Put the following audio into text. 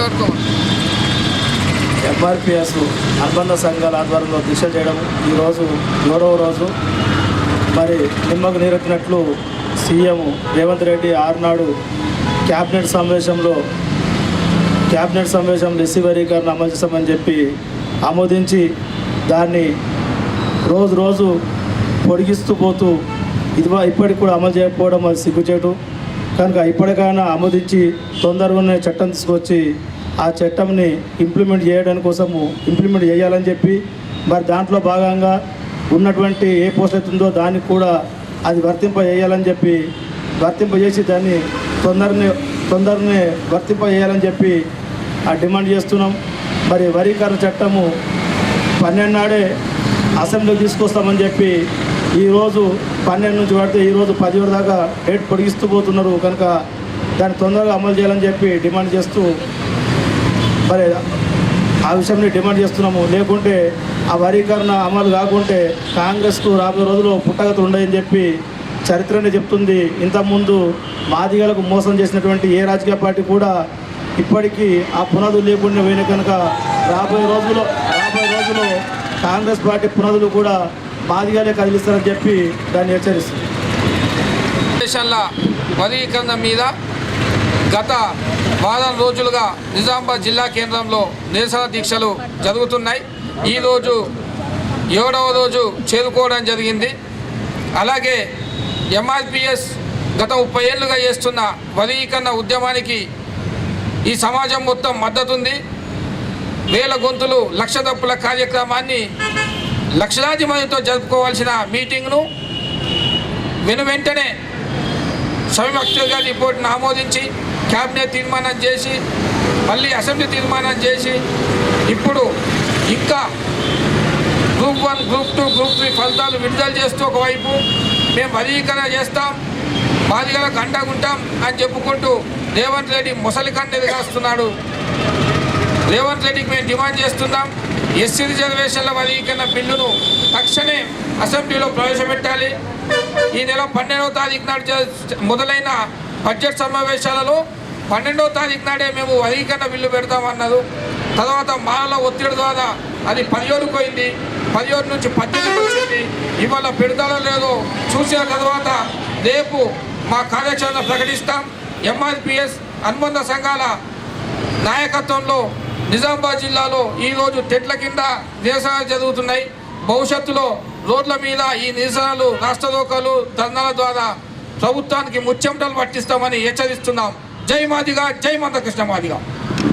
మాట్లాడుతూ ఎంఆర్పిఎస్ అనుబంధ సంఘాల ఆధ్వర్యంలో దీక్ష చేయడం ఈరోజు ఏడవ రోజు. మరి నిమ్మకు నీరెత్తినట్లు సీఎం రేవంత్ రెడ్డి ఆరునాడు క్యాబినెట్ సమావేశంలో క్యాబినెట్ సమావేశంలో ఎస్సీవరీకరణ అమలు చేస్తామని చెప్పి ఆమోదించి దాన్ని రోజు రోజు పొడిగిస్తూ పోతూ ఇది ఇప్పటికి కూడా అమలు చేయకపోవడం అది సిగ్గుచేటు. కనుక ఇప్పటికైనా ఆమోదించి తొందరగానే చట్టం తీసుకొచ్చి ఆ చట్టంని ఇంప్లిమెంట్ చేయడానికి కోసము ఇంప్లిమెంట్ చేయాలని చెప్పి మరి దాంట్లో భాగంగా ఉన్నటువంటి ఏ పోస్ట్ అవుతుందో దానికి కూడా అది వర్తింప చేయాలని చెప్పి వర్తింప చేసి దాన్ని తొందరనే తొందరనే వర్తింప చేయాలని చెప్పి ఆ డిమాండ్ చేస్తున్నాం. మరి వరీకరణ చట్టము పన్నెండు నాడే అసెంబ్లీకి తీసుకొస్తామని చెప్పి ఈరోజు పన్నెండు నుంచి పడితే ఈరోజు పది వరకు దాకా డేట్ పొడిగిస్తూ పోతున్నారు. కనుక దాన్ని తొందరగా అమలు చేయాలని చెప్పి డిమాండ్ చేస్తూ మరి ఆ విషయాన్ని డిమాండ్ చేస్తున్నాము. లేకుంటే ఆ వరీకరణ అమలు కాకుంటే కాంగ్రెస్కు రాబోయే రోజుల్లో పుట్టగతలు ఉండదని చెప్పి చరిత్రనే చెప్తుంది. ఇంతకుముందు మాదిగలకు మోసం చేసినటువంటి ఏ రాజకీయ పార్టీ కూడా ఇప్పటికీ ఆ పునాదులు లేకుండా పోయిన కనుక రాబోయే రోజుల్లో రాబోయే రోజుల్లో కాంగ్రెస్ పార్టీ పునాదులు కూడా మాదిగాలే కదిలిస్తారని చెప్పి దాన్ని హెచ్చరిస్తుంది. దేశాల వర్గీకరణ మీద గత వారం రోజులుగా నిజామాబాద్ జిల్లా కేంద్రంలో నిరసన దీక్షలు జరుగుతున్నాయి. ఈరోజు ఏడవ రోజు చేరుకోవడం జరిగింది. అలాగే ఎంఆర్పిఎస్ గత ముప్పై ఏళ్ళుగా చేస్తున్న వర్గీకరణ ఉద్యమానికి ఈ సమాజం మొత్తం మద్దతు ఉంది. వేల గొంతులు లక్ష తప్పుల కార్యక్రమాన్ని లక్షలాది మందితో జరుపుకోవాల్సిన మీటింగ్ను వెను వెంటనే సమీక్షగా రిపోర్ట్ను ఆమోదించి క్యాబినెట్ తీర్మానం చేసి మళ్ళీ అసెంబ్లీ తీర్మానం చేసి ఇప్పుడు ఇంకా group one group two group three ఫలితాలు విడుదల చేస్తూ ఒకవైపు మేము వర్గీకరణ చేస్తాం బాధిగలకు అండగుంటాం అని చెప్పుకుంటూ రేవంత్ రెడ్డి ముసలి కండది కాస్తున్నాడు. రేవంత్ రెడ్డికి మేము డిమాండ్ చేస్తున్నాం ఎస్సీ రిజర్వేషన్ల వర్గీకరణ బిల్లును తక్షణమే అసెంబ్లీలో ప్రవేశపెట్టాలి. ఈ నెల పన్నెండవ తారీఖు నాడు మొదలైన బడ్జెట్ సమావేశాలలో పన్నెండవ తారీఖు నాడే మేము వర్గీకరణ బిల్లు పెడతామన్నారు. తర్వాత మాలల ఒత్తిడి ద్వారా అది పదిహేడుకు పోయింది పదిహేడు నుంచి పద్దెనిమిది వచ్చింది. ఇవాళ పెడతాడో లేదో చూసిన తర్వాత రేపు మా కార్యాచరణ ప్రకటిస్తాం. ఎంఆర్పిఎస్ అనుబంధ సంఘాల నాయకత్వంలో నిజామాబాద్ జిల్లాలో ఈరోజు తెట్ల కింద నిరసనలు జరుగుతున్నాయి. భవిష్యత్తులో రోడ్ల మీద ఈ నిరసనలు రాష్ట్రలోకాలు ధర్నాల ద్వారా ప్రభుత్వానికి ముచ్చెమటలు పట్టిస్తామని హెచ్చరిస్తున్నాం. జై మాదిగా జై మందకృష్ణ మాదిగా.